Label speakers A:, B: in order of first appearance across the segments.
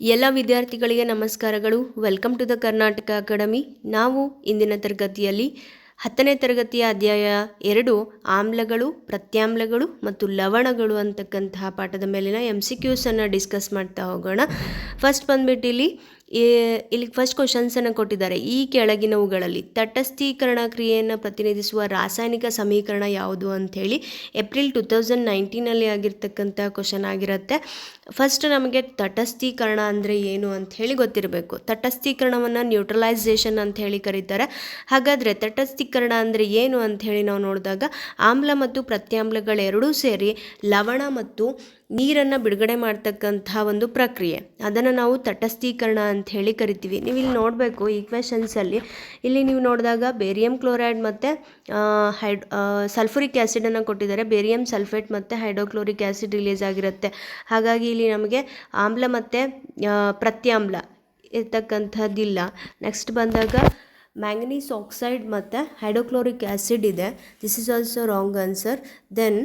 A: ಎಲ್ಲ ವಿದ್ಯಾರ್ಥಿಗಳಿಗೆ ನಮಸ್ಕಾರಗಳು. Welcome to the Karnataka academy ನಾವು ಇಂದಿನ ತರಗತಿಯಲ್ಲಿ ಹತ್ತನೇ ತರಗತಿಯ ಅಧ್ಯಾಯ ಎರಡು, ಆಮ್ಲಗಳು, ಪ್ರತ್ಯಾಮ್ಲಗಳು ಮತ್ತು ಲವಣಗಳು ಅಂತಕ್ಕಂತಹ ಪಾಠದ ಮೇಲಿನ ಎಂ ಸಿ ಕ್ಯೂಸನ್ನು ಡಿಸ್ಕಸ್ ಮಾಡ್ತಾ ಹೋಗೋಣ. ಫಸ್ಟ್ ಬಂದ್ಬಿಟ್ಟು ಇಲ್ಲಿ ಇಲ್ಲಿ ಫಸ್ಟ್ ಕ್ವಶನ್ಸನ್ನು ಕೊಟ್ಟಿದ್ದಾರೆ. ಈ ಕೆಳಗಿನವುಗಳಲ್ಲಿ ತಟಸ್ಥೀಕರಣ ಕ್ರಿಯೆಯನ್ನು ಪ್ರತಿನಿಧಿಸುವ ರಾಸಾಯನಿಕ ಸಮೀಕರಣ ಯಾವುದು ಅಂಥೇಳಿ ಏಪ್ರಿಲ್ ಟು ತೌಸಂಡ್ ನೈನ್ಟೀನಲ್ಲಿ ಆಗಿರ್ತಕ್ಕಂಥ ಕ್ವಶನ್ ಆಗಿರುತ್ತೆ. ಫಸ್ಟ್ ನಮಗೆ ತಟಸ್ಥೀಕರಣ ಅಂದರೆ ಏನು ಅಂಥೇಳಿ ಗೊತ್ತಿರಬೇಕು. ತಟಸ್ಥೀಕರಣವನ್ನು ನ್ಯೂಟ್ರಲೈಸೇಷನ್ ಅಂತ ಹೇಳಿ ಕರೀತಾರೆ. ಹಾಗಾದರೆ ತಟಸ್ಥೀಕರಣ ಅಂದರೆ ಏನು ಅಂತ ಹೇಳಿ ನಾವು ನೋಡಿದಾಗ ಆಮ್ಲ ಮತ್ತು ಪ್ರತ್ಯಾಮ್ಲಗಳೆರಡೂ ಸೇರಿ ಲವಣ ಮತ್ತು ನೀರನ್ನು ಬಿಡುಗಡೆ ಮಾಡ್ತಕ್ಕಂಥ ಒಂದು ಪ್ರಕ್ರಿಯೆ. ಅದನ್ನು ನಾವು ತಟಸ್ಥೀಕರಣ ಅಂತ ಹೇಳಿ ಕರಿತೀವಿ. ನೀವು ಇಲ್ಲಿ ನೋಡಬೇಕು ಈಕ್ವೇಷನ್ಸಲ್ಲಿ ಇಲ್ಲಿ ನೀವು ನೋಡಿದಾಗ ಬೇರಿಯಂ ಕ್ಲೋರೈಡ್ ಮತ್ತು ಹೈಡ್ ಸಲ್ಫುರಿಕ್ ಆ್ಯಸಿಡನ್ನು ಕೊಟ್ಟಿದ್ದಾರೆ. ಬೇರಿಯಂ ಸಲ್ಫೇಟ್ ಮತ್ತು ಹೈಡ್ರೋಕ್ಲೋರಿಕ್ ಆ್ಯಸಿಡ್ ರಿಲೀಸ್ ಆಗಿರುತ್ತೆ. ಹಾಗಾಗಿ ಇಲ್ಲಿ ನಮಗೆ ಆಮ್ಲ ಮತ್ತು ಪ್ರತ್ಯಾಮ್ಲ ಇರ್ತಕ್ಕಂಥದ್ದಿಲ್ಲ. ನೆಕ್ಸ್ಟ್ ಬಂದಾಗ ಮ್ಯಾಂಗನೀಸ್ ಆಕ್ಸೈಡ್ ಮತ್ತು ಹೈಡ್ರೋಕ್ಲೋರಿಕ್ ಆ್ಯಸಿಡ್ ಇದೆ. This is also wrong answer then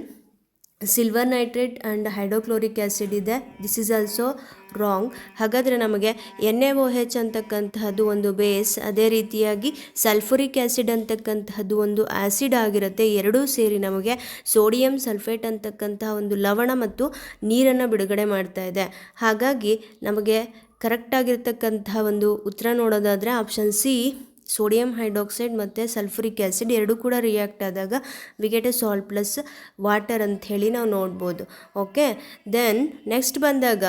A: silver nitrate and hydrochloric acid ಇದೆ. ದಿಸ್ ಈಸ್ ಆಲ್ಸೋ ರಾಂಗ್ ಹಾಗಾದರೆ ನಮಗೆ ಎನ್ ಎ ಓ ಹೆಚ್ ಅಂತಕ್ಕಂತಹದ್ದು ಒಂದು ಬೇಸ್ ಅದೇ ರೀತಿಯಾಗಿ ಸಲ್ಫುರಿಕ್ ಆ್ಯಸಿಡ್ ಅಂತಕ್ಕಂತಹದ್ದು ಒಂದು ಆ್ಯಸಿಡ್ ಆಗಿರುತ್ತೆ. ಎರಡೂ ಸೇರಿ ನಮಗೆ ಸೋಡಿಯಂ ಸಲ್ಫೇಟ್ ಅಂತಕ್ಕಂತಹ ಒಂದು ಲವಣ ಮತ್ತು ನೀರನ್ನು ಬಿಡುಗಡೆ ಮಾಡ್ತಾ ಇದೆ. ಹಾಗಾಗಿ ನಮಗೆ ಕರೆಕ್ಟಾಗಿರ್ತಕ್ಕಂತಹ ಒಂದು ಉತ್ತರ ನೋಡೋದಾದರೆ ಆಪ್ಷನ್ ಸಿ ಸೋಡಿಯಂ ಹೈಡ್ರಾಕ್ಸೈಡ್ ಮತ್ತು ಸಲ್ಫುರಿಕ್ ಆ್ಯಸಿಡ್ ಎರಡೂ ಕೂಡ ರಿಯಾಕ್ಟ್ ಆದಾಗ we get a salt plus water ಅಂತ ಹೇಳಿ ನಾವು ನೋಡ್ಬೋದು. ಓಕೆ ದೆನ್ ನೆಕ್ಸ್ಟ್ ಬಂದಾಗ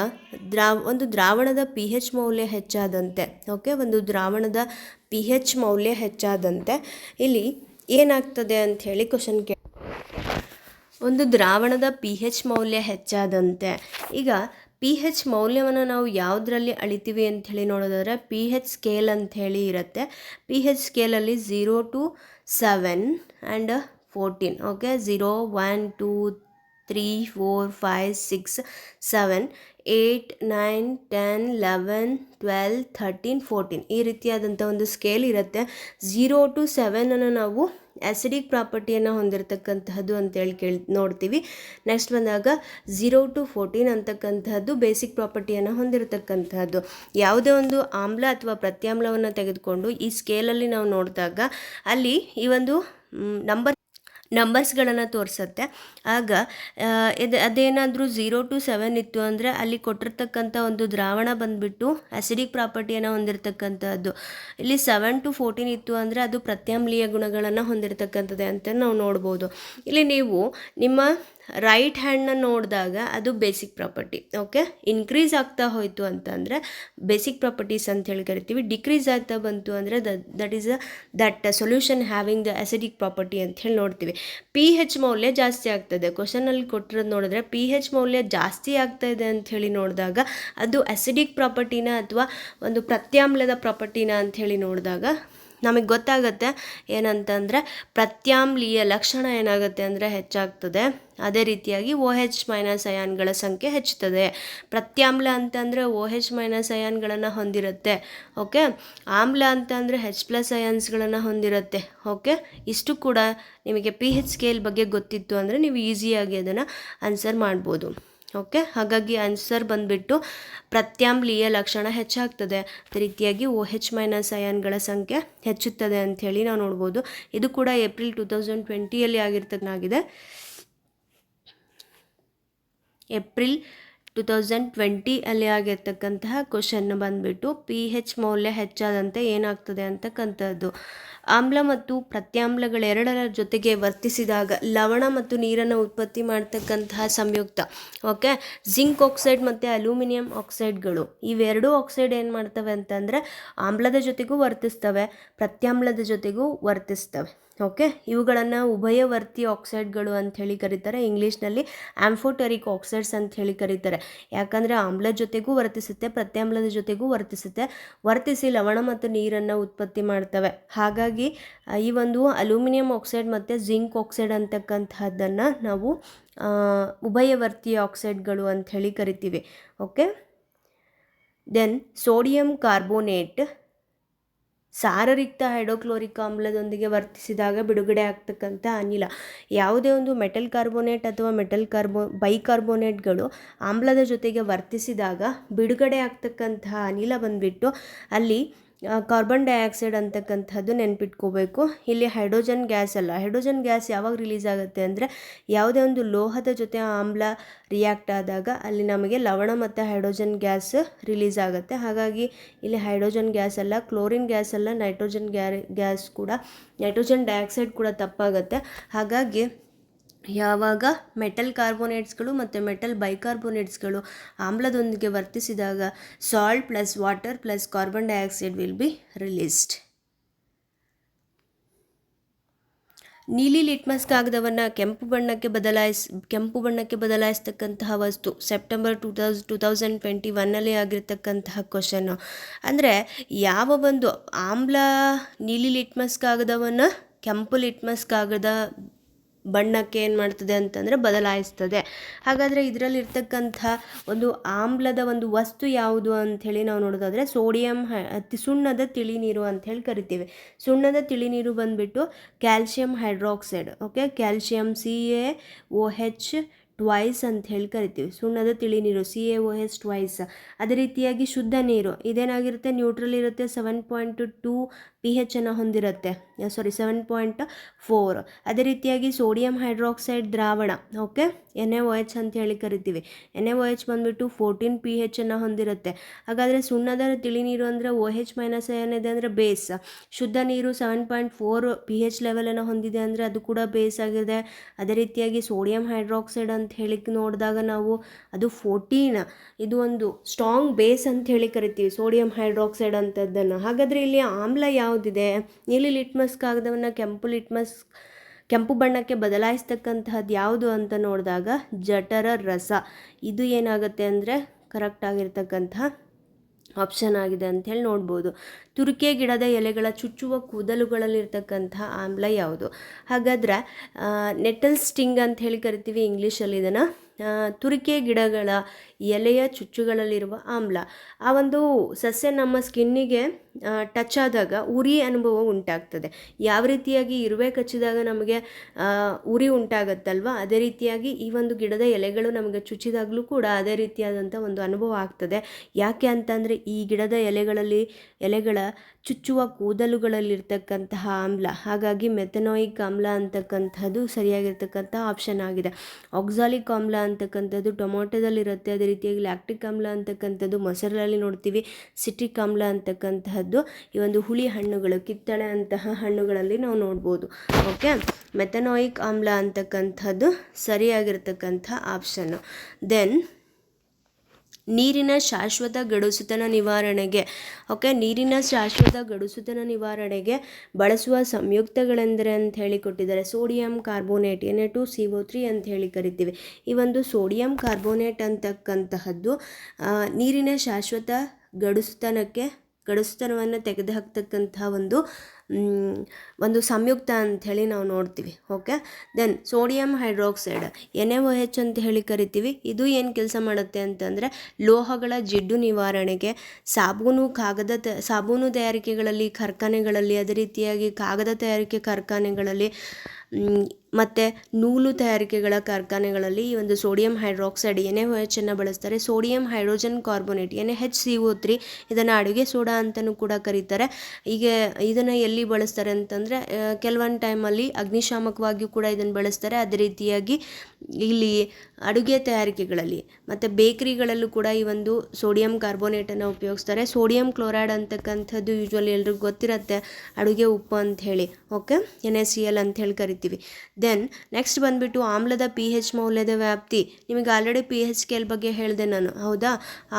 A: ದ್ರಾವ್ ಒಂದು ದ್ರಾವಣದ ಪಿ ಹೆಚ್ ಮೌಲ್ಯ ಹೆಚ್ಚಾದಂತೆ. ಓಕೆ ಒಂದು ದ್ರಾವಣದ ಪಿ ಹೆಚ್ ಮೌಲ್ಯ ಹೆಚ್ಚಾದಂತೆ. ಇಲ್ಲಿ ಏನಾಗ್ತದೆ ಅಂತ ಹೇಳಿ ಕ್ವಶನ್ ಕೇ ಒಂದು ದ್ರಾವಣದ ಪಿ ಹೆಚ್ ಮೌಲ್ಯ ಹೆಚ್ಚಾದಂತೆ. ಈಗ ಪಿ ಹೆಚ್ ಮೌಲ್ಯವನ್ನು ನಾವು ಯಾವುದರಲ್ಲಿ ಅಳಿತೀವಿ ಅಂಥೇಳಿ ನೋಡೋದಾದ್ರೆ ಪಿ ಹೆಚ್ ಸ್ಕೇಲ್ ಅಂಥೇಳಿ ಇರುತ್ತೆ. P H ಸ್ಕೇಲಲ್ಲಿ zero to seven and fourteen okay zero one two three four five six seven eight nine ten eleven twelve thirteen fourteen ಈ ರೀತಿಯಾದಂಥ ಒಂದು ಸ್ಕೇಲ್ ಇರುತ್ತೆ. ಝೀರೋ ಟು ಸೆವೆನನ್ನು ನಾವು ಆ್ಯಸಿಡಿಕ್ ಪ್ರಾಪರ್ಟಿಯನ್ನು ಹೊಂದಿರತಕ್ಕಂತಹದ್ದು ಅಂತೇಳಿ ಕೇಳಿ, ನೋಡ್ತೀವಿ. ನೆಕ್ಸ್ಟ್ ಬಂದಾಗ ಝೀರೋ ಟು ಫೋರ್ಟೀನ್ ಅಂತಕ್ಕಂತಹದ್ದು ಬೇಸಿಕ್ ಪ್ರಾಪರ್ಟಿಯನ್ನು ಹೊಂದಿರತಕ್ಕಂತಹದ್ದು. ಯಾವುದೇ ಒಂದು ಆಮ್ಲ ಅಥವಾ ಪ್ರತ್ಯಾಮ್ಲವನ್ನು ತೆಗೆದುಕೊಂಡು ಈ ಸ್ಕೇಲಲ್ಲಿ ನಾವು ನೋಡಿದಾಗ ಅಲ್ಲಿ ಈ ಒಂದು ನಂಬರ್ ನಂಬರ್ಸ್ಗಳನ್ನು ತೋರಿಸುತ್ತೆ. ಆಗ ಇದು ಅದೇನಾದರೂ ಝೀರೋ ಟು ಸೆವೆನ್ ಇತ್ತು ಅಂದರೆ ಅಲ್ಲಿ ಕೊಟ್ಟಿರ್ತಕ್ಕಂಥ ಒಂದು ದ್ರಾವಣ ಬಂದುಬಿಟ್ಟು ಅಸಿಡಿಕ್ ಪ್ರಾಪರ್ಟಿಯನ್ನು ಹೊಂದಿರತಕ್ಕಂಥದ್ದು. ಇಲ್ಲಿ ಸೆವೆನ್ ಟು ಫೋರ್ಟೀನ್ ಇತ್ತು ಅಂದರೆ ಅದು ಪ್ರತ್ಯಾಮ್ಲೀಯ ಗುಣಗಳನ್ನು ಹೊಂದಿರತಕ್ಕಂಥದ್ದೇ ಅಂತ ನಾವು ನೋಡ್ಬೋದು. ಇಲ್ಲಿ ನೀವು ನಿಮ್ಮ ರೈಟ್ ಹ್ಯಾಂಡ್ನ ನೋಡಿದಾಗ ಅದು ಬೇಸಿಕ್ ಪ್ರಾಪರ್ಟಿ ಓಕೆ ಇನ್ಕ್ರೀಸ್ ಆಗ್ತಾ ಹೋಯಿತು ಅಂತಂದರೆ ಬೇಸಿಕ್ ಪ್ರಾಪರ್ಟೀಸ್ ಅಂತ ಹೇಳಿ ಕರಿತೀವಿ. ಡಿಕ್ರೀಸ್ ಆಗ್ತಾ ಬಂತು ಅಂದರೆ that is a that solution having the acidic property ಅಂತ ಹೇಳಿ ನೋಡ್ತೀವಿ. ಪಿ ಹೆಚ್ ಮೌಲ್ಯ ಜಾಸ್ತಿ ಆಗ್ತದೆ. ಕ್ವಶನಲ್ಲಿ ಕೊಟ್ಟಿರೋದು ನೋಡಿದ್ರೆ ಪಿ ಹೆಚ್ ಮೌಲ್ಯ ಜಾಸ್ತಿ ಆಗ್ತಾ ಇದೆ ಅಂತ ಹೇಳಿ ನೋಡಿದಾಗ ಅದು ಅಸಿಡಿಕ್ ಪ್ರಾಪರ್ಟಿನ ಅಥವಾ ಒಂದು ಪ್ರತ್ಯಾಮ್ಲದ ಪ್ರಾಪರ್ಟಿನ ಅಂತ ನೋಡಿದಾಗ ನಮಗೆ ಗೊತ್ತಾಗುತ್ತೆ ಏನಂತಂದರೆ ಪ್ರತ್ಯಾಮ್ಲೀಯ ಲಕ್ಷಣ ಏನಾಗುತ್ತೆ ಅಂದರೆ ಹೆಚ್ಚಾಗ್ತದೆ. ಅದೇ ರೀತಿಯಾಗಿ ಓ ಹೆಚ್ ಮೈನಸ್ ಅಯಾನ್ಗಳ ಸಂಖ್ಯೆ ಹೆಚ್ಚುತ್ತದೆ. ಪ್ರತ್ಯಾಮ್ಲ ಅಂತಂದರೆ ಓ ಹೆಚ್ ಮೈನಸ್ ಅಯಾನ್ಗಳನ್ನು ಹೊಂದಿರುತ್ತೆ, ಓಕೆ? ಆಮ್ಲ ಅಂತಂದರೆ ಹೆಚ್ ಪ್ಲಸ್ ಅಯಾನ್ಸ್ಗಳನ್ನು ಹೊಂದಿರುತ್ತೆ, ಓಕೆ? ಇಷ್ಟು ಕೂಡ ನಿಮಗೆ ಪಿ ಹೆಚ್ ಸ್ಕೇಲ್ ಬಗ್ಗೆ ಗೊತ್ತಿತ್ತು ಅಂದರೆ ನೀವು ಈಸಿಯಾಗಿ ಅದನ್ನು ಆನ್ಸರ್ ಮಾಡ್ಬೋದು. ಓಕೆ ಹಾಗಾಗಿ ಆನ್ಸರ್ ಬಂದುಬಿಟ್ಟು ಪ್ರತ್ಯಾಮ್ಲೀಯ ಲಕ್ಷಣ ಹೆಚ್ಚಾಗ್ತದೆ. ಅದೇ ರೀತಿಯಾಗಿ ಓ ಹೆಚ್ ಮೈನಸ್ ಅಯಾನ್ಗಳ ಸಂಖ್ಯೆ ಹೆಚ್ಚುತ್ತದೆ ಅಂಥೇಳಿ ನಾವು ನೋಡ್ಬೋದು. ಇದು ಕೂಡ ಏಪ್ರಿಲ್ ಟೂ ತೌಸಂಡ್ ಟ್ವೆಂಟಿಯಲ್ಲಿ ಆಗಿರ್ತಕ್ಕನಾಗಿದೆ ಏಪ್ರಿಲ್ ಟು ತೌಸಂಡ್ ಟ್ವೆಂಟಿ ಅಲ್ಲಿ ಆಗಿರ್ತಕ್ಕಂತಹ ಕ್ವಶನ್ ಬಂದುಬಿಟ್ಟು ಪಿ ಹೆಚ್ ಮೌಲ್ಯ ಹೆಚ್ಚಾದಂತೆ ಏನಾಗ್ತದೆ ಅಂತಕ್ಕಂಥದ್ದು ಆಮ್ಲ ಮತ್ತು ಪ್ರತ್ಯಾಮ್ಲಗಳೆರಡರ ಜೊತೆಗೆ ವರ್ತಿಸಿದಾಗ ಲವಣ ಮತ್ತು ನೀರನ್ನು ಉತ್ಪತ್ತಿ ಮಾಡ್ತಕ್ಕಂತಹ ಸಂಯುಕ್ತ. ಓಕೆ ಜಿಂಕ್ ಆಕ್ಸೈಡ್ ಮತ್ತು ಅಲ್ಯೂಮಿನಿಯಂ ಆಕ್ಸೈಡ್ಗಳು. ಇವೆರಡೂ ಆಕ್ಸೈಡ್ ಏನು ಮಾಡ್ತವೆ ಅಂತಂದರೆ ಆಮ್ಲದ ಜೊತೆಗೂ ವರ್ತಿಸ್ತವೆ, ಪ್ರತ್ಯಾಮ್ಲದ ಜೊತೆಗೂ ವರ್ತಿಸ್ತವೆ. ಓಕೆ ಇವುಗಳನ್ನು ಉಭಯವರ್ತಿ ಆಕ್ಸೈಡ್ಗಳು ಅಂತ ಹೇಳಿ ಕರೀತಾರೆ. ಇಂಗ್ಲೀಷ್ನಲ್ಲಿ ಆಂಫೋಟರಿಕ್ ಆಕ್ಸೈಡ್ಸ್ ಅಂತ ಹೇಳಿ ಕರೀತಾರೆ. ಯಾಕಂದರೆ ಆಮ್ಲದ ಜೊತೆಗೂ ವರ್ತಿಸುತ್ತೆ, ಪ್ರತ್ಯಾಮ್ಲದ ಜೊತೆಗೂ ವರ್ತಿಸುತ್ತೆ. ವರ್ತಿಸಿ ಲವಣ ಮತ್ತು ನೀರನ್ನು ಉತ್ಪತ್ತಿ ಮಾಡ್ತವೆ. ಹಾಗಾಗಿ ಆ, ಈ ಒಂದು ಅಲ್ಯೂಮಿನಿಯಂ ಆಕ್ಸೈಡ್ ಮತ್ತು ಜಿಂಕ್ ಆಕ್ಸೈಡ್ ಅಂತಕ್ಕಂಥದ್ದನ್ನು ನಾವು ಉಭಯವರ್ತಿ ಆಕ್ಸೈಡ್ಗಳು ಅಂತ ಹೇಳಿ ಕರಿತೀವಿ. ಓಕೆ? ದೆನ್ ಸೋಡಿಯಂ ಕಾರ್ಬೋನೇಟ್ ಸಾರರಿಕ್ತ ಹೈಡ್ರೋಕ್ಲೋರಿಕ್ ಆಮ್ಲದೊಂದಿಗೆ ವರ್ತಿಸಿದಾಗ ಬಿಡುಗಡೆ ಆಗ್ತಕ್ಕಂಥ ಅನಿಲ. ಯಾವುದೇ ಒಂದು ಮೆಟಲ್ ಕಾರ್ಬೋನೇಟ್ ಅಥವಾ ಮೆಟಲ್ ಕಾರ್ಬೋ ಬೈಕಾರ್ಬೋನೇಟ್ಗಳು ಆಮ್ಲದ ಜೊತೆಗೆ ವರ್ತಿಸಿದಾಗ ಬಿಡುಗಡೆ ಆಗ್ತಕ್ಕಂತಹ ಅನಿಲ ಬಂದುಬಿಟ್ಟು ಅಲ್ಲಿ ಕಾರ್ಬನ್ ಡೈಆಕ್ಸೈಡ್ ಅಂತಕ್ಕಂಥದ್ದು ನೆನ್ಪಿಟ್ಕೋಬೇಕು. ಇಲ್ಲಿ ಹೈಡ್ರೋಜನ್ ಗ್ಯಾಸ್ ಅಲ್ಲ. ಹೈಡ್ರೋಜನ್ ಗ್ಯಾಸ್ ಯಾವಾಗ ರಿಲೀಸ್ ಆಗುತ್ತೆ ಅಂದರೆ ಯಾವುದೇ ಒಂದು ಲೋಹದ ಜೊತೆ ಆಮ್ಲ ರಿಯಾಕ್ಟ್ ಆದಾಗ ಅಲ್ಲಿ ನಮಗೆ ಲವಣ ಮತ್ತು ಹೈಡ್ರೋಜನ್ ಗ್ಯಾಸ್ ರಿಲೀಸ್ ಆಗುತ್ತೆ. ಹಾಗಾಗಿ ಇಲ್ಲಿ ಹೈಡ್ರೋಜನ್ ಗ್ಯಾಸ್ ಅಲ್ಲ ಕ್ಲೋರಿನ್ ಗ್ಯಾಸ್ ಅಲ್ಲ ನೈಟ್ರೋಜನ್ ಗ್ಯಾ ಗ್ಯಾಸ್ ಕೂಡ ನೈಟ್ರೋಜನ್ ಡೈಆಕ್ಸೈಡ್ ಕೂಡ ತಪ್ಪಾಗುತ್ತೆ. ಹಾಗಾಗಿ ಯಾವಾಗ ಮೆಟಲ್ ಕಾರ್ಬೋನೇಟ್ಸ್ಗಳು ಮತ್ತು ಮೆಟಲ್ ಬೈಕಾರ್ಬೋನೇಟ್ಸ್ಗಳು ಆಮ್ಲದೊಂದಿಗೆ ವರ್ತಿಸಿದಾಗ salt plus water plus carbon dioxide will be released. ನೀಲಿ ಲಿಟ್ಮಸ್ ಕಾಗದವನ್ನು ಕೆಂಪು ಬಣ್ಣಕ್ಕೆ ಬದಲಾಯಿಸ್, ಕೆಂಪು ಬಣ್ಣಕ್ಕೆ ಬದಲಾಯಿಸ್ತಕ್ಕಂತಹ ವಸ್ತು. September two ತೌಸ್, two thousand twenty ಒನ್ನಲ್ಲಿ ಆಗಿರತಕ್ಕಂತಹ ಕ್ವಶನ್ನು ಅಂದರೆ ಯಾವ ಒಂದು ಆಮ್ಲ ನೀಲಿ ಲಿಟ್ಮಸ್ ಕಾಗದವನ್ನು ಕೆಂಪು ಲಿಟ್ಮಸ್ ಕಾಗದ ಬಣ್ಣಕ್ಕೆ ಏನು ಮಾಡ್ತದೆ ಅಂತಂದರೆ ಬದಲಾಯಿಸ್ತದೆ. ಹಾಗಾದರೆ ಇದರಲ್ಲಿರ್ತಕ್ಕಂಥ ಒಂದು ಆಮ್ಲದ ಒಂದು ವಸ್ತು ಯಾವುದು ಅಂಥೇಳಿ ನಾವು ನೋಡೋದಾದರೆ ಸೋಡಿಯಂ ಸುಣ್ಣದ ತಿಳಿ ನೀರು ಅಂಥೇಳಿ ಕರಿತೀವಿ. ಸುಣ್ಣದ ತಿಳಿ ನೀರು ಬಂದುಬಿಟ್ಟು calcium hydroxide, okay? Calcium C A O H twice ಅಂತ ಹೇಳಿ ಕರಿತೀವಿ. ಸುಣ್ಣದ ತಿಳಿ ನೀರು C A O S twice ಅದೇ ರೀತಿಯಾಗಿ ಶುದ್ಧ ನೀರು, ಇದೇನಾಗಿರುತ್ತೆ? ನ್ಯೂಟ್ರಲ್ ಇರುತ್ತೆ ಸೆವೆನ್ ಪಾಯಿಂಟ್ ಟೂ ಪಿ ಅನ್ನು ಹೊಂದಿರುತ್ತೆ. ಸಾರಿ ಸೆವೆನ್ ಪಾಯಿಂಟ್ ಫೋರ್ ಅದೇ ರೀತಿಯಾಗಿ ಸೋಡಿಯಂ ಹೈಡ್ರಾಕ್ಸೈಡ್ ದ್ರಾವಣ okay N A O H ಅಂತ ಹೇಳಿ ಕರಿತೀವಿ. ಎನ್ ಎ ಒ ಎಚ್ ಬಂದುಬಿಟ್ಟು ಫೋರ್ಟೀನ್ ಪಿ ಅನ್ನು ಹೊಂದಿರುತ್ತೆ. ಹಾಗಾದರೆ ಸುಣ್ಣದ ತಿಳಿ ನೀರು ಅಂದರೆ ಒ ಹೆಚ್ ಮೈನಸ್ ಏನಿದೆ ಅಂದರೆ ಬೇಸ್ ಶುದ್ಧ ನೀರು seven point four P H ಲೆವೆಲನ್ನು ಹೊಂದಿದೆ ಅಂದರೆ ಅದು ಕೂಡ ಬೇಸ್ ಆಗಿದೆ. ಅದೇ ರೀತಿಯಾಗಿ ಸೋಡಿಯಂ ಹೈಡ್ರಾಕ್ಸೈಡ್ ಅಂತ ಹೇಳಿ ನೋಡಿದಾಗ ನಾವು ಅದು ಫೋರ್ಟೀನ್ ಇದು ಒಂದು ಸ್ಟ್ರಾಂಗ್ ಬೇಸ್ ಅಂತ ಹೇಳಿ ಕರಿತೀವಿ ಸೋಡಿಯಂ ಹೈಡ್ರಾಕ್ಸೈಡ್ ಅಂತದ್ದನ್ನು. ಹಾಗಾದರೆ ಇಲ್ಲಿ ಆಮ್ಲ ಯಾವುದಿದೆ? ನೀಲಿ ಲಿಟ್ಮಸ್ ಕಾಗದವನ್ನು ಕೆಂಪು ಲಿಟ್ಮಸ್ ಕೆಂಪು ಬಣ್ಣಕ್ಕೆ ಬದಲಾಯಿಸ್ತಕ್ಕಂತಹದ್ದು ಯಾವುದು ಅಂತ ನೋಡಿದಾಗ ಜಠರ ರಸ. ಇದು ಏನಾಗುತ್ತೆ ಅಂದರೆ ಕರೆಕ್ಟ್ ಆಗಿರ್ತಕ್ಕಂತಹ ಆಪ್ಷನ್ ಆಗಿದೆ ಅಂಥೇಳಿ ನೋಡ್ಬೋದು. ತುರಿಕೆ ಗಿಡದ ಎಲೆಗಳ ಚುಚ್ಚುವ ಕೂದಲುಗಳಲ್ಲಿರ್ತಕ್ಕಂಥ ಆಮ್ಲ ಯಾವುದು? ಹಾಗಾದರೆ ನೆಟಲ್ ಸ್ಟಿಂಗ್ ಅಂತ ಹೇಳಿ ಕರಿತೀವಿ ಇಂಗ್ಲೀಷಲ್ಲಿ ಇದನ್ನು. ತುರಿಕೆ ಗಿಡಗಳ ಎಲೆಯ ಚುಚ್ಚುಗಳಲ್ಲಿರುವ ಆಮ್ಲ. ಆ ಒಂದು ಸಸ್ಯ ನಮ್ಮ ಸ್ಕಿನ್ನಿಗೆ ಟಚ್ ಆದಾಗ ಉರಿ ಅನುಭವ ಉಂಟಾಗ್ತದೆ. ಯಾವ ರೀತಿಯಾಗಿ ಇರುವೆ ಕಚ್ಚಿದಾಗ ನಮಗೆ ಉರಿ ಉಂಟಾಗತ್ತಲ್ವ? ಅದೇ ರೀತಿಯಾಗಿ ಈ ಒಂದು ಗಿಡದ ಎಲೆಗಳು ನಮಗೆ ಚುಚ್ಚಿದಾಗಲೂ ಕೂಡ ಅದೇ ರೀತಿಯಾದಂಥ ಒಂದು ಅನುಭವ ಆಗ್ತದೆ. ಯಾಕೆ ಅಂತಂದರೆ ಈ ಗಿಡದ ಎಲೆಗಳಲ್ಲಿ, ಎಲೆಗಳ ಚುಚ್ಚುವ ಕೂದಲುಗಳಲ್ಲಿರ್ತಕ್ಕಂತಹ ಆಮ್ಲ, ಹಾಗಾಗಿ ಮೆಥನಾಯಿಕ್ ಆಮ್ಲ ಅಂತಕ್ಕಂಥದ್ದು ಸರಿಯಾಗಿರ್ತಕ್ಕಂಥ ಆಪ್ಷನ್ ಆಗಿದೆ. ಆಕ್ಸಾಲಿಕ್ ಆಮ್ಲ ಅಂತಕ್ಕಂಥದ್ದು ಟೊಮೊಟೊದಲ್ಲಿರುತ್ತೆ, ಅದೇ ರೀತಿಯಾಗಿ ಲ್ಯಾಕ್ಟಿಕ್ ಆಮ್ಲ ಅಂತಕ್ಕಂಥದ್ದು ಮೊಸರಲ್ಲಿ ನೋಡ್ತೀವಿ, ಸಿಟ್ರಿಕ್ ಆಮ್ಲ ಅಂತಕ್ಕಂತಹದ್ದು ಈ ಒಂದು ಹುಳಿ ಹಣ್ಣುಗಳು, ಕಿತ್ತಳೆ ಅಂತಹ ಹಣ್ಣುಗಳಲ್ಲಿ ನಾವು ನೋಡ್ಬೋದು. ಓಕೆ ಮೆಥನಾಯಿಕ್ ಆಮ್ಲ ಅಂತಕ್ಕಂಥದ್ದು ಸರಿಯಾಗಿರ್ತಕ್ಕಂಥ ಆಪ್ಷನ್ನು ದೆನ್ ನೀರಿನ ಶಾಶ್ವತ ಗಡುಸುತನ ನಿವಾರಣೆಗೆ ಓಕೆ ನೀರಿನ ಶಾಶ್ವತ ಗಡುಸುತನ ನಿವಾರಣೆಗೆ ಬಳಸುವ ಸಂಯುಕ್ತಗಳೆಂದರೆ ಅಂತ ಹೇಳಿ ಕೊಟ್ಟಿದ್ದಾರೆ. Sodium carbonate N A two C O three ಅಂತ ಹೇಳಿ ಕರಿತೀವಿ. ಈ ಒಂದು ಸೋಡಿಯಂ ಕಾರ್ಬೋನೇಟ್ ಅಂತಕ್ಕಂತಹದ್ದು ನೀರಿನ ಶಾಶ್ವತ ಗಡುಸುತನಕ್ಕೆ ಗಡುಸುತನವನ್ನು ತೆಗೆದುಹಾಕ್ತಕ್ಕಂತಹ ಒಂದು ಒಂದು ಸಂಯುಕ್ತ ಅಂತ ಹೇಳಿ ನಾವು ನೋಡ್ತೀವಿ okay then sodium hydroxide N A O H ಅಂತ ಹೇಳಿ ಕರಿತೀವಿ. ಇದು ಏನು ಕೆಲಸ ಮಾಡುತ್ತೆ ಅಂತಂದರೆ, ಲೋಹಗಳ ಜಿಡ್ಡು ನಿವಾರಣೆಗೆ ಸಾಬೂನು ಕಾಗದ ತ, ಸಾಬೂನು ತಯಾರಿಕೆಗಳಲ್ಲಿ, ಕಾರ್ಖಾನೆಗಳಲ್ಲಿ, ಅದೇ ರೀತಿಯಾಗಿ ಕಾಗದ ತಯಾರಿಕೆ ಕಾರ್ಖಾನೆಗಳಲ್ಲಿ ಮತ್ತು ನೂಲು ತಯಾರಿಕೆಗಳ ಕಾರ್ಖಾನೆಗಳಲ್ಲಿ ಈ ಒಂದು ಸೋಡಿಯಂ ಹೈಡ್ರಾಕ್ಸೈಡ್ ಎನ್ ಎ ಅನ್ನು ಬಳಸ್ತಾರೆ. Sodium hydrogen carbonate N A H C O three ಇದನ್ನು ಅಡುಗೆ ಸೋಡಾ ಅಂತಲೂ ಕೂಡ ಕರೀತಾರೆ. ಈಗ ಇದನ್ನು ಎಲ್ಲಿ ಬಳಸ್ತಾರೆ ಅಂತಂದರೆ ಕೆಲವೊಂದು ಟೈಮಲ್ಲಿ ಅಗ್ನಿಶಾಮಕವಾಗಿಯೂ ಕೂಡ ಇದನ್ನು ಬಳಸ್ತಾರೆ. ಅದೇ ರೀತಿಯಾಗಿ ಇಲ್ಲಿ ಅಡುಗೆ ತಯಾರಿಕೆಗಳಲ್ಲಿ ಮತ್ತು ಬೇಕ್ರಿಗಳಲ್ಲೂ ಕೂಡ ಈ ಒಂದು ಸೋಡಿಯಂ ಕಾರ್ಬೋನೇಟನ್ನು ಉಪಯೋಗಿಸ್ತಾರೆ. ಸೋಡಿಯಂ ಕ್ಲೋರೈಡ್ ಅಂತಕ್ಕಂಥದ್ದು ಯೂಶ್ವಲಿ ಎಲ್ರಿಗೂ ಗೊತ್ತಿರುತ್ತೆ, ಅಡುಗೆ ಉಪ್ಪು ಅಂತ ಹೇಳಿ. Okay? N S C L ಅಂತ ಹೇಳಿ ಕರಿತೀವಿ. ದೆನ್ ನೆಕ್ಸ್ಟ್ ಬಂದುಬಿಟ್ಟು ಆಮ್ಲದ ಪಿ ಹೆಚ್ ಮೌಲ್ಯದ ವ್ಯಾಪ್ತಿ. ನಿಮಗೆ ಆಲ್ರೆಡಿ ಪಿ ಹೆಚ್ ಸ್ಕೇಲ್ ಬಗ್ಗೆ ಹೇಳಿದೆ ನಾನು. ಹೌದಾ?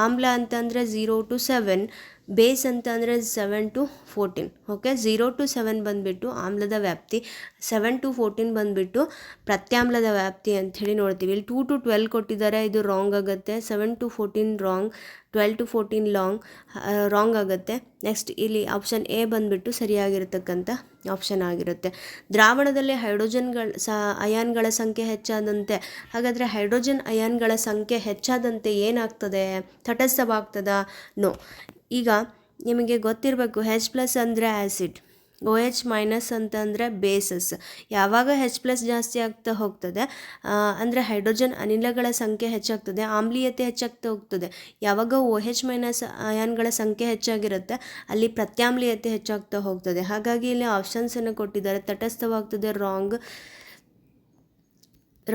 A: ಆಮ್ಲ ಅಂತಂದರೆ ಝೀರೋ ಟು ಸೆವೆನ್ ಬೇಸ್ ಅಂತ ಅಂದರೆ seven to fourteen okay zero to seven ಬಂದುಬಿಟ್ಟು ಆಮ್ಲದ ವ್ಯಾಪ್ತಿ ಸೆವೆನ್ ಟು ಫೋರ್ಟೀನ್ ಬಂದುಬಿಟ್ಟು ಪ್ರತ್ಯಾಮ್ಲದ ವ್ಯಾಪ್ತಿ ಅಂಥೇಳಿ ನೋಡ್ತೀವಿ. ಇಲ್ಲಿ ಟೂ ಟು ಟ್ವೆಲ್ ಕೊಟ್ಟಿದ್ದಾರೆ, ಇದು ರಾಂಗ್ ಆಗುತ್ತೆ. Seven to fourteen wrong twelve to fourteen long wrong ಆಗುತ್ತೆ. ನೆಕ್ಸ್ಟ್ ಇಲ್ಲಿ ಆಪ್ಷನ್ ಎ ಬಂದುಬಿಟ್ಟು ಸರಿಯಾಗಿರತಕ್ಕಂಥ ಆಪ್ಷನ್ ಆಗಿರುತ್ತೆ. ದ್ರಾವಣದಲ್ಲಿ ಹೈಡ್ರೋಜನ್ಗಳ ಸ ಅಯಾನ್ಗಳ ಸಂಖ್ಯೆ ಹೆಚ್ಚಾದಂತೆ, ಹಾಗಾದರೆ ಹೈಡ್ರೋಜನ್ ಅಯಾನ್ಗಳ ಸಂಖ್ಯೆ ಹೆಚ್ಚಾದಂತೆ ಏನಾಗ್ತದೆ? ತಟಸ್ಥವಾಗ್ತದ? ನೋ ಈಗ ನಿಮಗೆ ಗೊತ್ತಿರಬೇಕು ಹೆಚ್ ಪ್ಲಸ್ ಅಂದರೆ ಆ್ಯಸಿಡ್ ಓ ಎಚ್ ಮೈನಸ್ ಅಂತಂದರೆ ಬೇಸಸ್ ಯಾವಾಗ ಹೆಚ್ ಪ್ಲಸ್ ಜಾಸ್ತಿ ಆಗ್ತಾ ಹೋಗ್ತದೆ? ಅಂದರೆ ಹೈಡ್ರೋಜನ್ ಅನಿಲಗಳ ಸಂಖ್ಯೆ ಹೆಚ್ಚಾಗ್ತದೆ, ಆಮ್ಲೀಯತೆ ಹೆಚ್ಚಾಗ್ತಾ ಹೋಗ್ತದೆ. ಯಾವಾಗ ಓ ಹೆಚ್ ಮೈನಸ್ ಅಯಾನ್ಗಳ ಸಂಖ್ಯೆ ಹೆಚ್ಚಾಗಿರುತ್ತೆ, ಅಲ್ಲಿ ಪ್ರತ್ಯಾಮ್ಲೀಯತೆ ಹೆಚ್ಚಾಗ್ತಾ ಹೋಗ್ತದೆ. ಹಾಗಾಗಿ ಇಲ್ಲಿ ಆಪ್ಷನ್ಸನ್ನು ಕೊಟ್ಟಿದ್ದಾರೆ. ತಟಸ್ಥವಾಗ್ತದೆ ರಾಂಗ್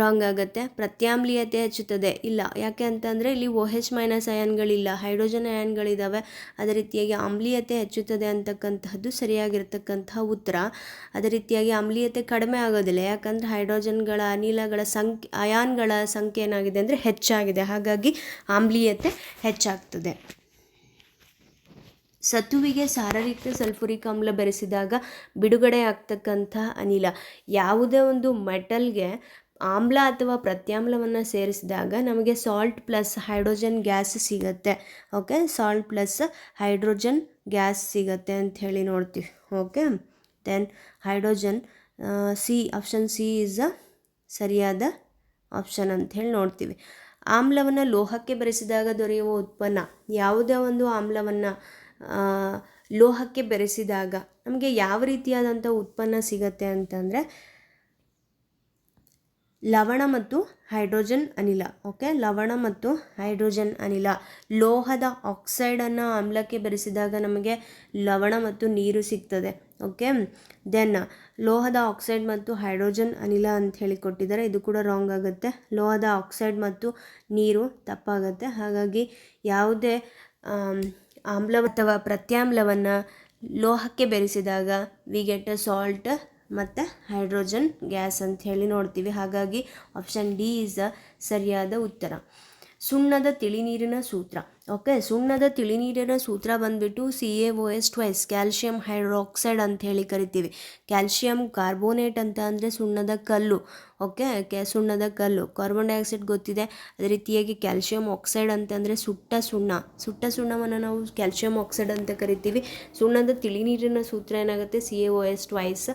A: ರಾಂಗ್ ಆಗುತ್ತೆ, ಪ್ರತ್ಯಾಮ್ಲೀಯತೆ ಹೆಚ್ಚುತ್ತದೆ. ಇಲ್ಲ, ಯಾಕೆ ಅಂತಂದರೆ ಇಲ್ಲಿ ಓ ಹೆಚ್ ಮೈನಸ್ ಅಯಾನ್ಗಳಿಲ್ಲ, ಹೈಡ್ರೋಜನ್ ಅಯಾನ್ಗಳಿದ್ದಾವೆ ಅದೇ ರೀತಿಯಾಗಿ ಆಮ್ಲೀಯತೆ ಹೆಚ್ಚುತ್ತದೆ ಅಂತಕ್ಕಂತಹದ್ದು ಸರಿಯಾಗಿರ್ತಕ್ಕಂತಹ ಉತ್ತರ. ಅದೇ ರೀತಿಯಾಗಿ ಆಮ್ಲೀಯತೆ ಕಡಿಮೆ ಆಗೋದಿಲ್ಲ, ಯಾಕಂದರೆ ಹೈಡ್ರೋಜನ್ಗಳ ಅನಿಲಗಳ ಸಂಖ್ಯೆ, ಅಯಾನ್ಗಳ ಸಂಖ್ಯೆ ಏನಾಗಿದೆ ಅಂದರೆ ಹೆಚ್ಚಾಗಿದೆ. ಹಾಗಾಗಿ ಆಮ್ಲೀಯತೆ ಹೆಚ್ಚಾಗ್ತದೆ. ಸತುವಿಗೆ ಸಾರರಿಕ್ತ ಸಲ್ಫುರಿಕ್ ಆಮ್ಲ ಬೆರೆಸಿದಾಗ ಬಿಡುಗಡೆ ಆಗ್ತಕ್ಕಂಥ ಅನಿಲ. ಯಾವುದೇ ಒಂದು ಮೆಟಲ್ಗೆ ಆಮ್ಲ ಅಥವಾ ಪ್ರತ್ಯಾಮ್ಲವನ್ನು ಸೇರಿಸಿದಾಗ ನಮಗೆ ಸಾಲ್ಟ್ ಪ್ಲಸ್ ಹೈಡ್ರೋಜನ್ ಗ್ಯಾಸ್ ಸಿಗುತ್ತೆ. Okay salt plus hydrogen gas ಸಿಗುತ್ತೆ ಅಂತ ಹೇಳಿ ನೋಡ್ತೀವಿ. Okay then hydrogen C option C is a ಸರಿಯಾದ ಆಪ್ಷನ್ ಅಂತ ಹೇಳಿ ನೋಡ್ತೀವಿ. ಆಮ್ಲವನ್ನು ಲೋಹಕ್ಕೆ ಬೆರೆಸಿದಾಗ ದೊರೆಯುವ ಉತ್ಪನ್ನ ಯಾವುದೇ ಒಂದು ಆಮ್ಲವನ್ನು ಲೋಹಕ್ಕೆ ಬೆರೆಸಿದಾಗ ನಮಗೆ ಯಾವ ರೀತಿಯಾದಂಥ ಉತ್ಪನ್ನ ಸಿಗತ್ತೆ ಅಂತಂದರೆ ಲವಣ ಮತ್ತು ಹೈಡ್ರೋಜನ್ ಅನಿಲ ಓಕೆ ಲವಣ ಮತ್ತು ಹೈಡ್ರೋಜನ್ ಅನಿಲ. ಲೋಹದ ಆಕ್ಸೈಡನ್ನು ಆಮ್ಲಕ್ಕೆ ಬೆರೆಸಿದಾಗ ನಮಗೆ ಲವಣ ಮತ್ತು ನೀರು ಸಿಗ್ತದೆ ಓಕೆ ದೆನ್ ಲೋಹದ ಆಕ್ಸೈಡ್ ಮತ್ತು ಹೈಡ್ರೋಜನ್ ಅನಿಲ ಅಂತ ಹೇಳಿ ಕೊಟ್ಟಿದ್ದಾರೆ. ಇದು ಕೂಡ ರಾಂಗ್ ಆಗುತ್ತೆ. ಲೋಹದ ಆಕ್ಸೈಡ್ ಮತ್ತು ನೀರು ತಪ್ಪಾಗುತ್ತೆ. ಹಾಗಾಗಿ ಯಾವುದೇ ಆಮ್ಲ ಅಥವಾ ಪ್ರತ್ಯಾಮ್ಲವನ್ನು ಲೋಹಕ್ಕೆ ಬೆರೆಸಿದಾಗ ವಿ ಗೆಟ್ ಅ ಸಾಲ್ಟ್ ಮತ್ತು ಹೈಡ್ರೋಜನ್ ಗ್ಯಾಸ್ ಅಂತ ಹೇಳಿ ನೋಡ್ತೀವಿ. ಹಾಗಾಗಿ ಆಪ್ಷನ್ ಡಿ ಈಸ್ ದ ಸರಿಯಾದ ಉತ್ತರ. ಸುಣ್ಣದ ತಿಳಿನೀರಿನ ಸೂತ್ರ. ಓಕೆ ಸುಣ್ಣದ ತಿಳಿನೀರಿನ ಸೂತ್ರ ಬಂದ್ಬಿಟ್ಟು C A O S twice calcium hydroxide ಅಂತ ಹೇಳಿ ಕರಿತೀವಿ. ಕ್ಯಾಲ್ಶಿಯಂ ಕಾರ್ಬೋನೇಟ್ ಅಂತ ಅಂದರೆ ಸುಣ್ಣದ ಕಲ್ಲು. ಓಕೆ ಕ್ಯಾ ಸುಣ್ಣದ ಕಲ್ಲು. ಕಾರ್ಬನ್ ಡೈಆಕ್ಸೈಡ್ ಗೊತ್ತಿದೆ. ಅದೇ ರೀತಿಯಾಗಿ ಕ್ಯಾಲ್ಶಿಯಂ ಆಕ್ಸೈಡ್ ಅಂತಂದರೆ ಸುಟ್ಟ ಸುಣ್ಣ. ಸುಟ್ಟ ಸುಣ್ಣವನ್ನು ನಾವು ಕ್ಯಾಲ್ಶಿಯಂ ಆಕ್ಸೈಡ್ ಅಂತ ಕರಿತೀವಿ. ಸುಣ್ಣದ ತಿಳಿನೀರಿನ ಸೂತ್ರ ಏನಾಗುತ್ತೆ? C A O S twice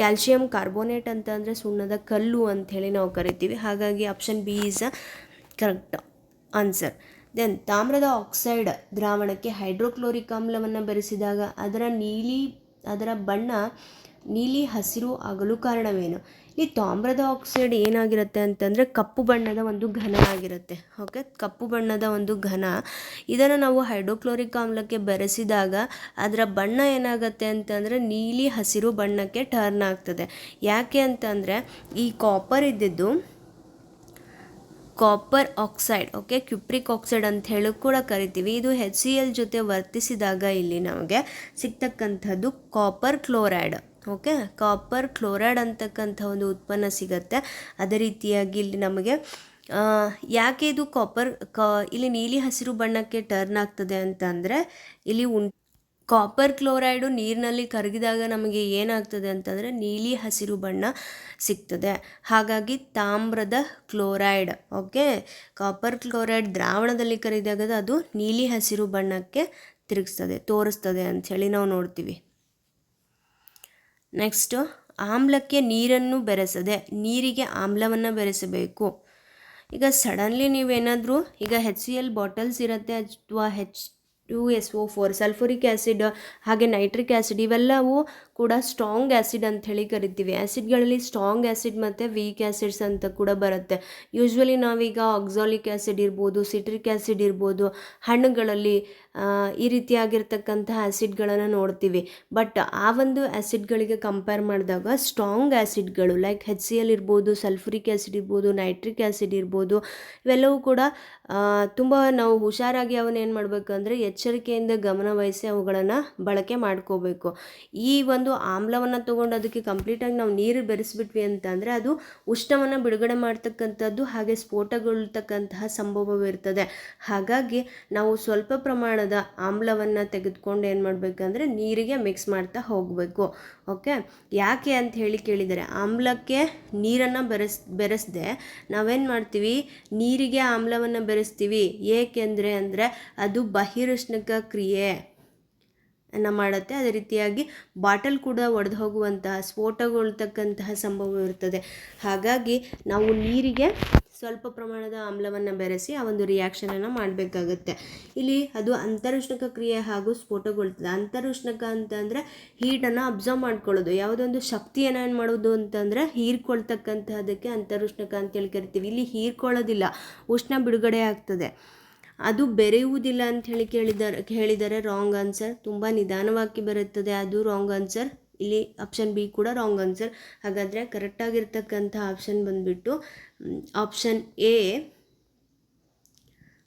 A: calcium carbonate ಅಂತ ಅಂದರೆ ಸುಣ್ಣದ ಕಲ್ಲು ಅಂಥೇಳಿ ನಾವು ಕರಿತೀವಿ. ಹಾಗಾಗಿ option B is correct answer then ತಾಮ್ರದ ಆಕ್ಸೈಡ್ ದ್ರಾವಣಕ್ಕೆ ಹೈಡ್ರೋಕ್ಲೋರಿಕ್ ಆಮ್ಲವನ್ನು ಬೆರೆಸಿದಾಗ ಅದರ ನೀಲಿ, ಅದರ ಬಣ್ಣ ನೀಲಿ ಹಸಿರು ಆಗಲು ಕಾರಣವೇನು? ಈ ತಾಮ್ರದ ಆಕ್ಸೈಡ್ ಏನಾಗಿರುತ್ತೆ ಅಂತಂದರೆ ಕಪ್ಪು ಬಣ್ಣದ ಒಂದು ಘನ ಆಗಿರುತ್ತೆ. ಓಕೆ ಕಪ್ಪು ಬಣ್ಣದ ಒಂದು ಘನ. ಇದನ್ನು ನಾವು ಹೈಡ್ರೋಕ್ಲೋರಿಕ್ ಆಮ್ಲಕ್ಕೆ ಬೆರೆಸಿದಾಗ ಅದರ ಬಣ್ಣ ಏನಾಗುತ್ತೆ ಅಂತಂದರೆ ನೀಲಿ ಹಸಿರು ಬಣ್ಣಕ್ಕೆ ಟರ್ನ್ ಆಗ್ತದೆ. ಯಾಕೆ ಅಂತಂದರೆ ಈ ಕಾಪರ್ ಇದ್ದಿದ್ದು copper oxide okay cupric oxide ಅಂತ ಹೇಳಿ ಕೂಡ ಕರಿತೀವಿ. ಇದು ಹೆಚ್ ಸಿ ಎಲ್ ಜೊತೆ ವರ್ತಿಸಿದಾಗ ಇಲ್ಲಿ ನಮಗೆ ಸಿಗ್ತಕ್ಕಂಥದ್ದು copper chloride okay copper chloride ಅಂತಕ್ಕಂಥ ಒಂದು ಉತ್ಪನ್ನ ಸಿಗುತ್ತೆ. ಅದೇ ರೀತಿಯಾಗಿ ಇಲ್ಲಿ ನಮಗೆ ಯಾಕೆ ಇದು ಕಾಪರ್ ಕ, ಇಲ್ಲಿ ನೀಲಿ ಹಸಿರು ಬಣ್ಣಕ್ಕೆ ಟರ್ನ್ ಆಗ್ತದೆ ಅಂತಂದರೆ, ಇಲ್ಲಿ ಉಂಟು ಕಾಪರ್ ಕ್ಲೋರೈಡು ನೀರಿನಲ್ಲಿ ಕರಗಿದಾಗ ನಮಗೆ ಏನಾಗ್ತದೆ ಅಂತಂದರೆ ನೀಲಿ ಹಸಿರು ಬಣ್ಣ ಸಿಗ್ತದೆ. ಹಾಗಾಗಿ ತಾಮ್ರದ ಕ್ಲೋರೈಡ್ ಓಕೆ ಕಾಪರ್ ಕ್ಲೋರೈಡ್ ದ್ರಾವಣದಲ್ಲಿ ಕರಗಿದಾಗ ಅದು ನೀಲಿ ಹಸಿರು ಬಣ್ಣಕ್ಕೆ ತಿರುಗಿಸ್ತದೆ, ತೋರಿಸ್ತದೆ ಅಂಥೇಳಿ ನಾವು ನೋಡ್ತೀವಿ. ನೆಕ್ಸ್ಟು ಆಮ್ಲಕ್ಕೆ ನೀರನ್ನು ಬೆರೆಸದೆ, ನೀರಿಗೆ ಆಮ್ಲವನ್ನು ಬೆರೆಸಬೇಕು. ಈಗ ಸಡನ್ಲಿ ನೀವೇನಾದರೂ, ಈಗ ಹೆಚ್ ಸಿ ಎಲ್ ಬಾಟಲ್ಸ್ ಇರುತ್ತೆ ಅಥವಾ H two S O four sulphuric acid, ಹಾಗೆ ನೈಟ್ರಿಕ್ ಆ್ಯಸಿಡ್ ಇವೆಲ್ಲವೂ ಕೂಡ ಸ್ಟ್ರಾಂಗ್ ಆ್ಯಸಿಡ್ ಅಂತ ಹೇಳಿ ಕರಿತೀವಿ. ಆ್ಯಸಿಡ್ಗಳಲ್ಲಿ ಸ್ಟ್ರಾಂಗ್ ಆ್ಯಸಿಡ್ ಮತ್ತು ವೀಕ್ ಆ್ಯಸಿಡ್ಸ್ ಅಂತ ಕೂಡ ಬರುತ್ತೆ. ಯೂಶ್ವಲಿ ನಾವೀಗ ಆಕ್ಸಾಲಿಕ್ ಆ್ಯಸಿಡ್ ಇರ್ಬೋದು, ಸಿಟ್ರಿಕ್ ಆ್ಯಸಿಡ್ ಇರ್ಬೋದು, ಹಣ್ಣುಗಳಲ್ಲಿ ಈ ರೀತಿಯಾಗಿರ್ತಕ್ಕಂಥ ಆ್ಯಸಿಡ್ಗಳನ್ನು ನೋಡ್ತೀವಿ. ಬಟ್ ಆ ಒಂದು ಆ್ಯಸಿಡ್ಗಳಿಗೆ ಕಂಪೇರ್ ಮಾಡಿದಾಗ ಸ್ಟ್ರಾಂಗ್ ಆ್ಯಸಿಡ್ಗಳು ಲೈಕ್ ಹೆಚ್ ಸಿ ಎಲ್ ಇರ್ಬೋದು ಸಲ್ಫುರಿಕ್ ಆ್ಯಸಿಡ್ ಇರ್ಬೋದು, ನೈಟ್ರಿಕ್ ಆ್ಯಸಿಡ್ ಇರ್ಬೋದು, ಇವೆಲ್ಲವೂ ಕೂಡ ತುಂಬ ನಾವು ಹುಷಾರಾಗಿ ಅವನ್ನ ಏನು ಮಾಡಬೇಕು ಅಂದರೆ ಎಚ್ಚರಿಕೆಯಿಂದ ಗಮನವಹಿಸಿ ಅವುಗಳನ್ನು ಬಳಕೆ ಮಾಡ್ಕೋಬೇಕು. ಈ ಒಂದು ಆಮ್ಲವನ್ನು ತೊಗೊಂಡು ಅದಕ್ಕೆ ಕಂಪ್ಲೀಟಾಗಿ ನಾವು ನೀರು ಬೆರೆಸಿಬಿಟ್ವಿ ಅಂತಂದರೆ ಅದು ಉಷ್ಣವನ್ನು ಬಿಡುಗಡೆ ಮಾಡ್ತಕ್ಕಂಥದ್ದು ಹಾಗೆ ಸ್ಫೋಟಗೊಳ್ತಕ್ಕಂತಹ ಸಂಭವವಿರ್ತದೆ. ಹಾಗಾಗಿ ನಾವು ಸ್ವಲ್ಪ ಪ್ರಮಾಣದ ಆಮ್ಲವನ್ನು ತೆಗೆದುಕೊಂಡು ಏನು ಮಾಡಬೇಕಂದ್ರೆ ನೀರಿಗೆ ಮಿಕ್ಸ್ ಮಾಡ್ತಾ ಹೋಗಬೇಕು. ಓಕೆ ಯಾಕೆ ಅಂತ ಹೇಳಿ ಕೇಳಿದರೆ, ಆಮ್ಲಕ್ಕೆ ನೀರನ್ನು ಬೆರೆಸ್, ಬೆರೆಸ್ದೆ ನಾವೇನು ಮಾಡ್ತೀವಿ? ನೀರಿಗೆ ಆಮ್ಲವನ್ನು ಬೆರೆಸ್ತೀವಿ. ಏಕೆಂದರೆ ಅಂದರೆ ಅದು ಬಹಿರುಷ್ಣಕ ಕ್ರಿಯೆ ಅನ್ನು ಮಾಡುತ್ತೆ. ಅದೇ ರೀತಿಯಾಗಿ ಬಾಟಲ್ ಕೂಡ ಒಡೆದು ಹೋಗುವಂತಹ, ಸ್ಫೋಟಗೊಳ್ತಕ್ಕಂತಹ ಸಂಭವ ಇರ್ತದೆ. ಹಾಗಾಗಿ ನಾವು ನೀರಿಗೆ ಸ್ವಲ್ಪ ಪ್ರಮಾಣದ ಆಮ್ಲವನ್ನು ಬೆರೆಸಿ ಆ ಒಂದು ರಿಯಾಕ್ಷನನ್ನು ಮಾಡಬೇಕಾಗುತ್ತೆ. ಇಲ್ಲಿ ಅದು ಅಂತರುಷ್ಣಕ ಕ್ರಿಯೆ ಹಾಗೂ ಸ್ಫೋಟಗೊಳ್ತದೆ. ಅಂತರುಷ್ಣಕ ಅಂತಂದರೆ ಹೀಟನ್ನು ಅಬ್ಸರ್ವ್ ಮಾಡ್ಕೊಳ್ಳೋದು. ಯಾವುದೊಂದು ಶಕ್ತಿಯನ್ನು ಏನು ಮಾಡೋದು ಅಂತಂದರೆ ಹೀರ್ಕೊಳ್ತಕ್ಕಂತಹದಕ್ಕೆ ಅಂತರುಷ್ಣಕ ಅಂತೇಳಿ ಕರಿತೀವಿ. ಇಲ್ಲಿ ಹೀರ್ಕೊಳ್ಳೋದಿಲ್ಲ, ಉಷ್ಣ ಬಿಡುಗಡೆ ಆಗ್ತದೆ. ಅದು ಬೆರೆಯುವುದಿಲ್ಲ ಅಂತ ಹೇಳಿ ಕೇಳಿದ್ದಾರೆ ಹೇಳಿದರೆ ರಾಂಗ್ ಆನ್ಸರ್ ತುಂಬ ನಿಧಾನವಾಗಿ ಬರುತ್ತದೆ ಅದು ರಾಂಗ್ ಆನ್ಸರ್ ಇಲ್ಲಿ ಆಪ್ಷನ್ ಬಿ ಕೂಡ ರಾಂಗ್ ಆನ್ಸರ್ ಹಾಗಾದರೆ ಕರೆಕ್ಟಾಗಿರ್ತಕ್ಕಂಥ ಆಪ್ಷನ್ ಬಂದುಬಿಟ್ಟು ಆಪ್ಷನ್ ಎ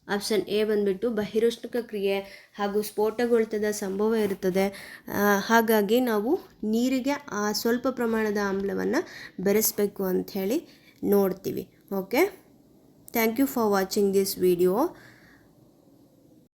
A: ಆಪ್ಷನ್ ಎ ಬಂದುಬಿಟ್ಟು ಬಹಿರುಷ್ಣಕ ಕ್ರಿಯೆ ಹಾಗೂ ಸ್ಫೋಟಗೊಳ್ತದ ಸಂಭವ ಇರುತ್ತದೆ ಹಾಗಾಗಿ ನಾವು ನೀರಿಗೆ ಆ ಸ್ವಲ್ಪ ಪ್ರಮಾಣದ ಆಮ್ಲವನ್ನು ಬೆರೆಸಬೇಕು ಅಂಥೇಳಿ ನೋಡ್ತೀವಿ. Okay thank you for watching this video